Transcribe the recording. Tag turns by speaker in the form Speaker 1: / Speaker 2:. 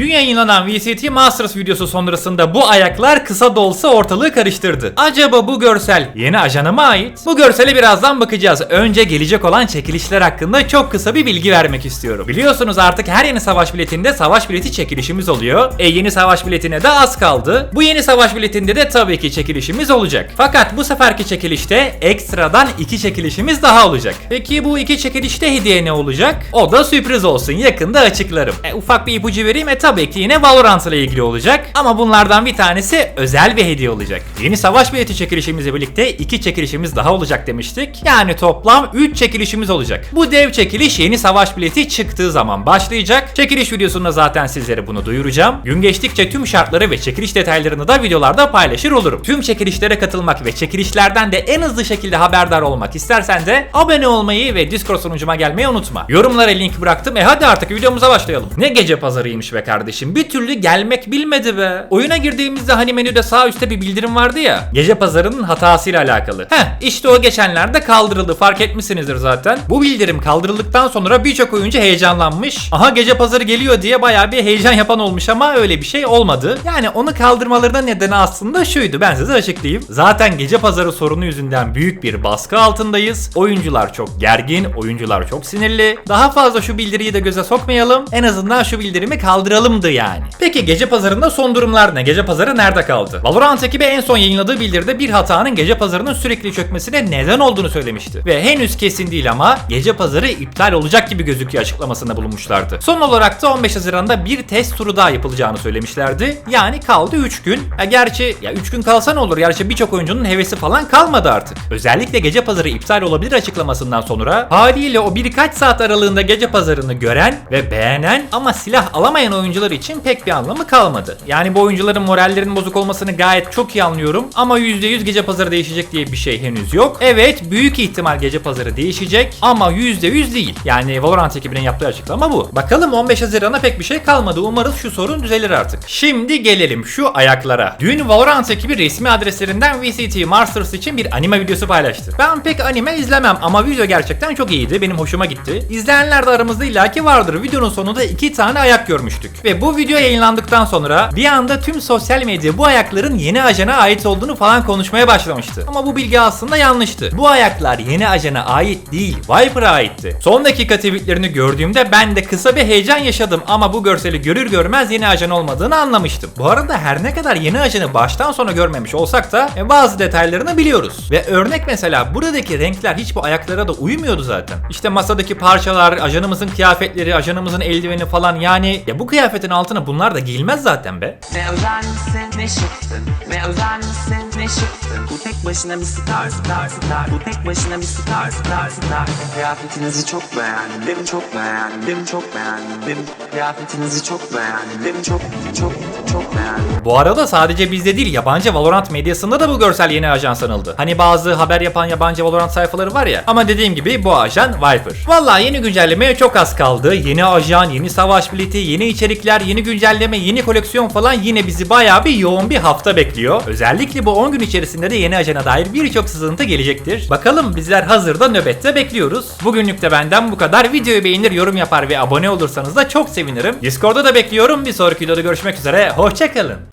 Speaker 1: Dün yayınlanan VCT Masters videosu sonrasında bu ayaklar kısa da olsa ortalığı karıştırdı. Acaba bu görsel yeni ajana mı ait? Bu görsele birazdan bakacağız. Önce gelecek olan çekilişler hakkında çok kısa bir bilgi vermek istiyorum. Biliyorsunuz artık her yeni savaş biletinde savaş bileti çekilişimiz oluyor. E yeni savaş biletine de az kaldı. Bu yeni savaş biletinde de tabii ki çekilişimiz olacak. Fakat bu seferki çekilişte ekstradan iki çekilişimiz daha olacak. Peki bu iki çekilişte hediye ne olacak? O da sürpriz olsun. Yakında açıklarım. E, ufak bir ipucu vereyim. E tabii ki yine Valorant ile ilgili olacak. Ama bunlardan bir tanesi özel bir hediye olacak. Yeni savaş bileti çekilişimizle birlikte iki çekilişimiz daha olacak demiştik. Yani toplam 3 çekilişimiz olacak. Bu dev çekiliş yeni savaş bileti çıktığı zaman başlayacak. Çekiliş videosunda zaten sizlere bunu duyuracağım. Gün geçtikçe tüm şartları ve çekiliş detaylarını da videolarda paylaşır olurum. Tüm çekilişlere katılmak ve çekilişlerden de en hızlı şekilde haberdar olmak istersen de abone olmayı ve Discord sunucuma gelmeyi unutma. Yorumlara link bıraktım. E hadi artık videomuza başlayalım. Ne gece pazarıymış be kardeşim. Bir türlü gelmek bilmedi be. Oyuna girdiğimizde hani menüde sağ üstte bir bildirim vardı ya. Gece pazarının hatasıyla alakalı. Heh işte o geçenlerde kaldırıldı. Fark etmişsinizdir zaten. Bu bildirim kaldırıldıktan sonra birçok oyuncu heyecanlanmış. Aha gece pazarı geliyor diye bayağı bir heyecan yapan olmuş ama öyle bir şey olmadı. Yani onu kaldırmalarının nedeni aslında şuydu. Ben size açıklayayım. Zaten gece pazarı sorunu yüzünden büyük bir baskı altındayız. Oyuncular çok gergin, oyuncular çok sinirli. Daha fazla şu bildiriyi de göze sokmayalım. En azından şu bildirimi kaldıralımdı yani. Peki gece pazarında son durumlar ne? Gece pazarı nerede kaldı? Valorant ekibi en son yayınladığı bildiride bir hatanın gece pazarının sürekli çökmesine neden olduğunu söylemişti. Ve henüz kesin değil ama gece pazarı iptal olacak gibi gözüküyor açıklamasında bulunmuşlardı. Son olarak da 15 Haziran'da bir test turu daha yapılacağını söylemişlerdi. Yani kaldı 3 gün. Ya gerçi ya 3 gün kalsa ne olur? Gerçi birçok oyuncunun hevesi falan kalmadı artık. Özellikle gece pazarı iptal olabilir açıklamasından sonra haliyle o birkaç saat aralığında gece pazarını gören ve beğenen ama silah alamayan oyuncular için pek bir anlamı kalmadı. Yani bu oyuncuların morallerinin bozuk olmasını gayet çok iyi anlıyorum ama %100 gece pazarı değişecek diye bir şey henüz yok. Evet büyük ihtimal gece pazarı değişecek ama %100 değil. Yani Valorant ekibinin yaptığı açıklama bu. Bakalım 15 Haziran'a pek bir şey kalmadı. Umarız şu sorun düzelir artık. Şimdi gelelim şu ayaklara. Dün Valorant ekibi resmi adreslerinden VCT Masters için bir anime videosu paylaştı. Ben pek anime izlemem ama video gerçekten çok iyiydi. Benim hoşuma gitti. İzleyenler de aramızda illaki vardır. Videonun sonunda iki tane ayak görmüştük. Ve bu video yayınlandıktan sonra bir anda tüm sosyal medya bu ayakların yeni ajana ait olduğunu falan konuşmaya başlamıştı. Ama bu bilgi aslında yanlıştı. Bu ayaklar yeni ajana ait değil, Viper'a aitti. Son dakika tweetlerini gördüğümde ben de kısa bir heyecan yaşadım ama bu görseli görür görmez yeni ajan olmadığını anlamıştım. Bu arada her ne kadar yeni ajanı baştan sona görmemiş olsak da e, bazı detaylarını biliyoruz. Ve örnek mesela buradaki renkler hiç bu ayaklara da uymuyordu zaten. İşte masadaki parçalar, ajanımızın kıyafetleri, ajanımızın eldiveni falan yani ya bu kıyafetin altına bunlar da giyilmez zaten be.
Speaker 2: Ne özel misin ne şıksın Ne özel misin ne şıksın Bu tek başına bir star star star Bu tek başına bir star star star Kıyafetinizi çok beğendim çok beğendim çok beğendim Kıyafetinizi çok beğendim çok çok çok beğendim
Speaker 1: Bu arada sadece bizde değil yabancı Valorant medyasında da bu görsel yeni ajan sanıldı. Hani bazı haber yapan yabancı Valorant sayfaları var ya. Ama dediğim gibi bu ajan Viper. Vallahi yeni güncellemeye çok az kaldı. Yeni ajan, yeni savaş bileti, yeni içerikler, yeni güncelleme, yeni koleksiyon falan yine bizi bayağı bir yoğun bir hafta bekliyor. Özellikle bu 10 gün içerisinde de yeni ajana dair birçok sızıntı gelecektir. Bakalım bizler hazırda nöbette bekliyoruz. Bugünlük de benden bu kadar. Videoyu beğenir, yorum yapar ve abone olursanız da çok sevinirim. Discord'da da bekliyorum. Bir sonraki videoda görüşmek üzere. Hoşçakalın.